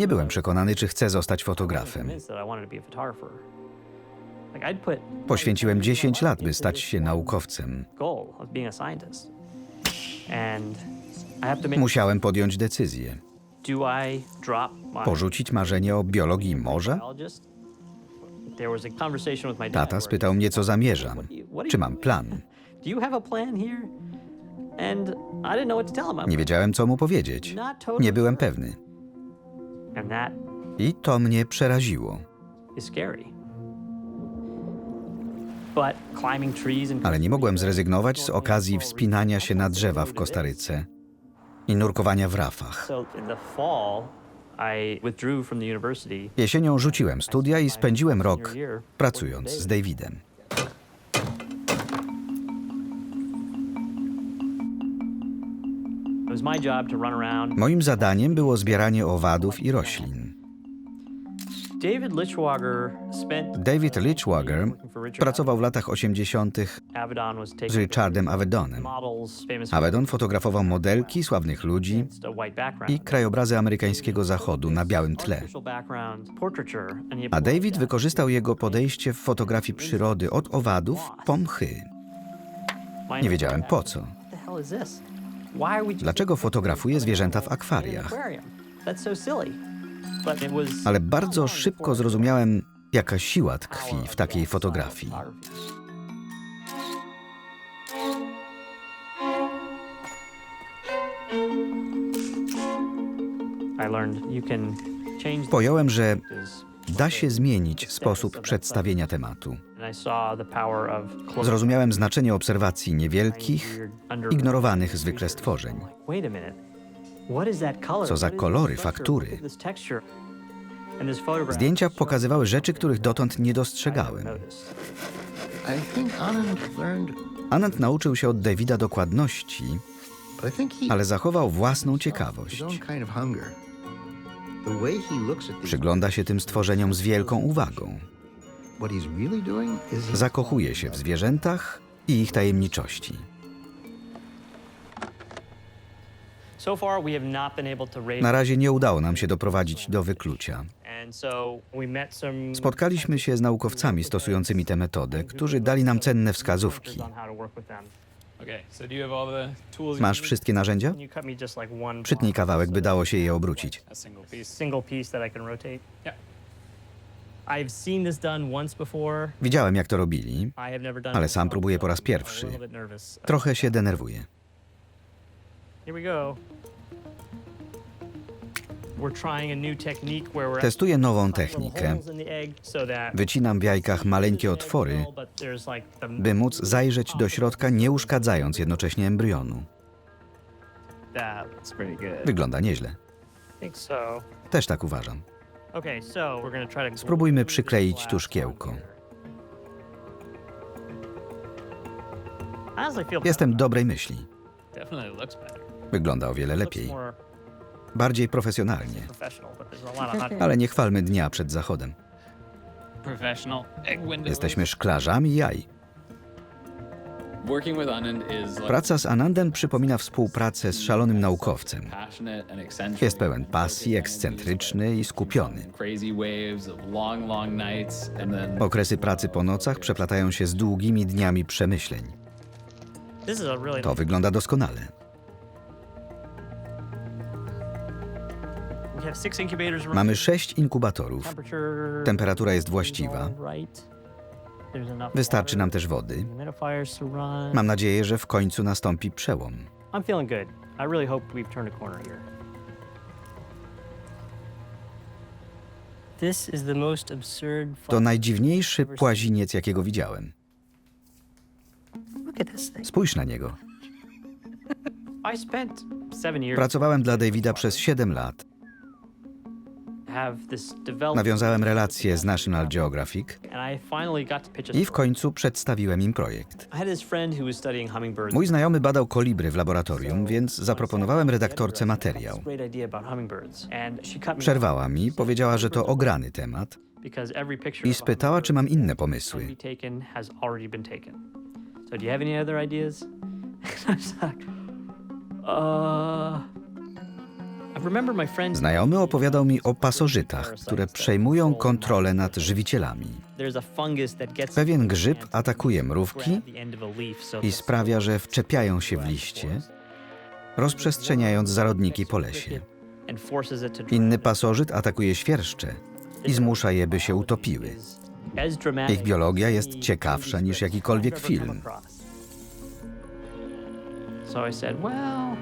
Nie byłem przekonany, czy chcę zostać fotografem. Poświęciłem 10 lat, by stać się naukowcem. Musiałem podjąć decyzję. Porzucić marzenie o biologii morza? Tata spytał mnie, co zamierzam. Czy mam plan? Nie wiedziałem, co mu powiedzieć. Nie byłem pewny. And that I to mnie przeraziło. is scary. But climbing trees and Ale nie mogłem zrezygnować z okazji wspinania się na drzewa w Kostaryce i nurkowania w rafach. So in the fall, I withdrew from the university. Jesienią rzuciłem studia i spędziłem rok pracując z Davidem. Moim zadaniem było zbieranie owadów i roślin. David Lichwager spent David Lichwager working for Richard pracował w latach 80. Avedon was taking z Richardem Avedonem. Avedon fotografował modelki, sławnych ludzi against a white background. i krajobrazy amerykańskiego zachodu na białym tle. A David wykorzystał jego podejście w fotografii przyrody od owadów po mchy. Nie wiedziałem po co. Dlaczego fotografuje zwierzęta w akwariach? Ale bardzo szybko zrozumiałem, jaka siła tkwi w takiej fotografii. Pojąłem, że da się zmienić sposób przedstawienia tematu. Zrozumiałem znaczenie obserwacji niewielkich, ignorowanych zwykle stworzeń. Co za kolory, faktury. Zdjęcia pokazywały rzeczy, których dotąd nie dostrzegałem. Anand nauczył się od Davida dokładności, ale zachował własną ciekawość. Przygląda się tym stworzeniom z wielką uwagą. Zakochuje się w zwierzętach i ich tajemniczości. Na razie nie udało nam się doprowadzić do wyklucia. Spotkaliśmy się z naukowcami stosującymi tę metodę, którzy dali nam cenne wskazówki. Masz wszystkie narzędzia? Can you cut me just like one Przytnij kawałek, by dało się je obrócić. Widziałem, jak to robili, ale sam próbuję po raz pierwszy. Trochę się denerwuję. Testuję nową little technikę. holes in the egg so that Wycinam w jajkach maleńkie otwory, by móc zajrzeć do środka, nie uszkadzając jednocześnie embrionu. That looks pretty good. Wygląda nieźle. Też tak uważam. Spróbujmy przykleić tu szkiełko. Jestem dobrej myśli. Wygląda o wiele looks lepiej. Bardziej profesjonalnie. Ale nie chwalmy dnia przed zachodem. Jesteśmy szklarzami jaj. Praca z Anandem przypomina współpracę z szalonym naukowcem. Jest pełen pasji, ekscentryczny i skupiony. Okresy pracy po nocach przeplatają się z długimi dniami przemyśleń. To wygląda doskonale. Mamy sześć inkubatorów. temperature. Temperatura jest is właściwa. all right. There's enough Wystarczy nam też wody. Mam nadzieję, że w końcu nastąpi przełom. To najdziwniejszy płaziniec, jakiego widziałem. Spójrz na niego. Pracowałem dla Davida przez 7 lat. Nawiązałem relacje z National Geographic I w końcu przedstawiłem im projekt. Mój znajomy badał kolibry w laboratorium, więc zaproponowałem redaktorce materiał. Przerwała mi, powiedziała, że to ograny temat i spytała, czy mam inne pomysły. uh, Znajomy opowiadał mi o pasożytach, które przejmują kontrolę nad żywicielami. Pewien grzyb atakuje mrówki i sprawia, że wczepiają się w liście, rozprzestrzeniając zarodniki po lesie. Inny pasożyt atakuje świerszcze i zmusza je, by się utopiły. Ich biologia jest ciekawsza niż jakikolwiek film. So I said, well.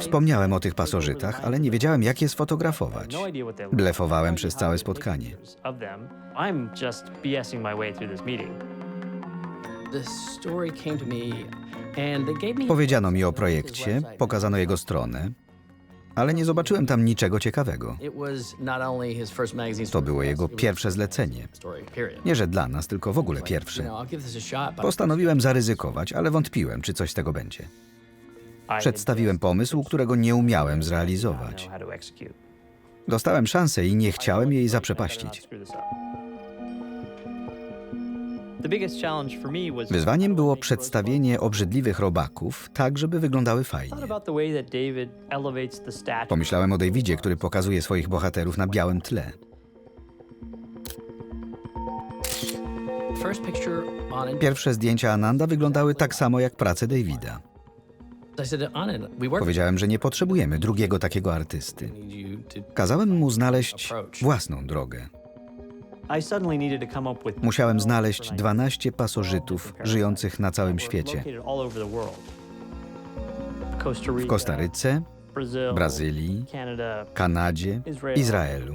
Wspomniałem o tych pasożytach, ale nie wiedziałem, jak je sfotografować. Blefowałem przez całe spotkanie. Powiedziano mi o projekcie, pokazano jego stronę, ale nie zobaczyłem tam niczego ciekawego. To było jego pierwsze zlecenie. Nie, że dla nas, tylko w ogóle pierwsze. Postanowiłem zaryzykować, ale wątpiłem, czy coś z tego będzie. Przedstawiłem pomysł, którego nie umiałem zrealizować. Dostałem szansę i nie chciałem jej zaprzepaścić. Wyzwaniem było przedstawienie obrzydliwych robaków tak, żeby wyglądały fajnie. Pomyślałem o Davidzie, który pokazuje swoich bohaterów na białym tle. Pierwsze zdjęcia Ananda wyglądały tak samo jak prace Davida. Powiedziałem, że nie potrzebujemy drugiego takiego artysty. Kazałem mu znaleźć własną drogę. Musiałem znaleźć 12 pasożytów żyjących na całym świecie. W Kostaryce, Brazylii. Kanadzie, Izraelu.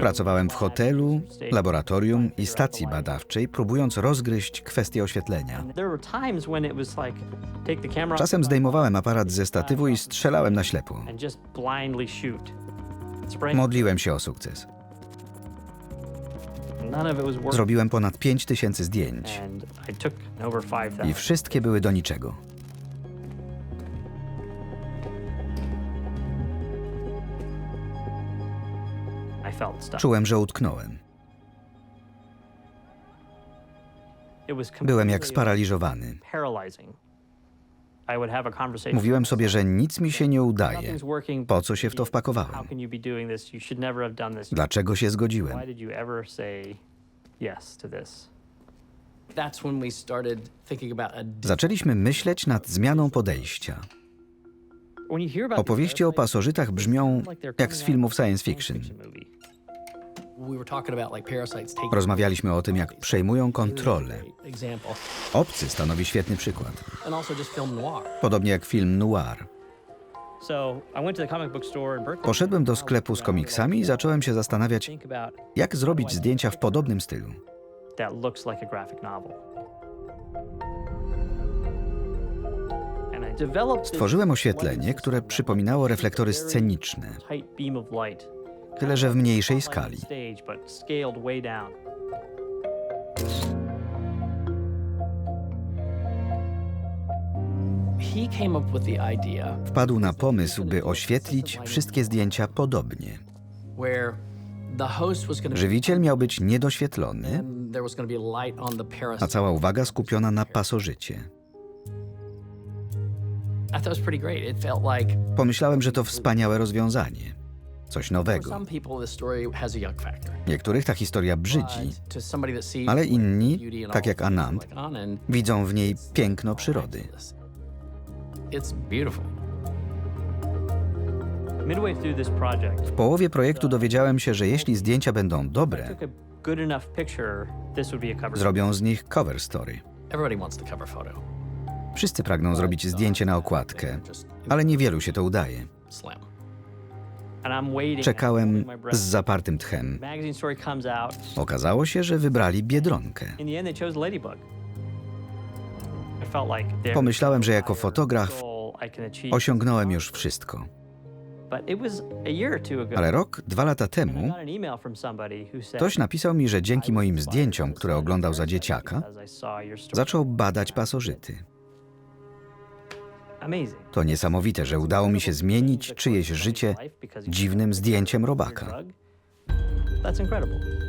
Pracowałem w hotelu, laboratorium i stacji badawczej, próbując rozgryźć kwestię oświetlenia. Czasem zdejmowałem aparat ze statywu i strzelałem na ślepo. Modliłem się o sukces. Zrobiłem ponad 5000 zdjęć And I took over 5,000. i wszystkie były do niczego. Czułem, że utknąłem. Byłem jak sparaliżowany. Mówiłem sobie, że nic mi się nie udaje. Po co się w to wpakowałem? Dlaczego się zgodziłem? Zaczęliśmy myśleć nad zmianą podejścia. Opowieści o pasożytach brzmią jak z filmów science fiction. Rozmawialiśmy o tym, jak przejmują kontrolę. example Obcy stanowi świetny przykład. Podobnie jak film Noir. So I went to the comic book store in Berkeley. Poszedłem do sklepu z komiksami i zacząłem się zastanawiać, jak zrobić zdjęcia w podobnym stylu. that looks like a graphic novel. And I developed this Stworzyłem oświetlenie, które przypominało reflektory sceniczne, tyle że w mniejszej skali. Wpadł na pomysł, by oświetlić wszystkie zdjęcia podobnie. Żywiciel miał być niedoświetlony, a cała uwaga skupiona na pasożycie. Pomyślałem, że to wspaniałe rozwiązanie. Coś nowego. Niektórych ta historia brzydzi, ale inni, tak jak Anand, widzą w niej piękno przyrody. W połowie projektu dowiedziałem się, że jeśli zdjęcia będą dobre, zrobią z nich cover story. Wszyscy pragną zrobić zdjęcie na okładkę, Just ale niewielu się to udaje. Czekałem z zapartym tchem. Okazało się, że wybrali biedronkę. Pomyślałem, że jako fotograf osiągnąłem już wszystko. Ale rok, dwa lata temu, ktoś napisał mi, że dzięki moim zdjęciom, które oglądał za dzieciaka, zaczął badać pasożyty. To niesamowite, że udało mi się zmienić czyjeś życie dziwnym zdjęciem robaka. That's incredible.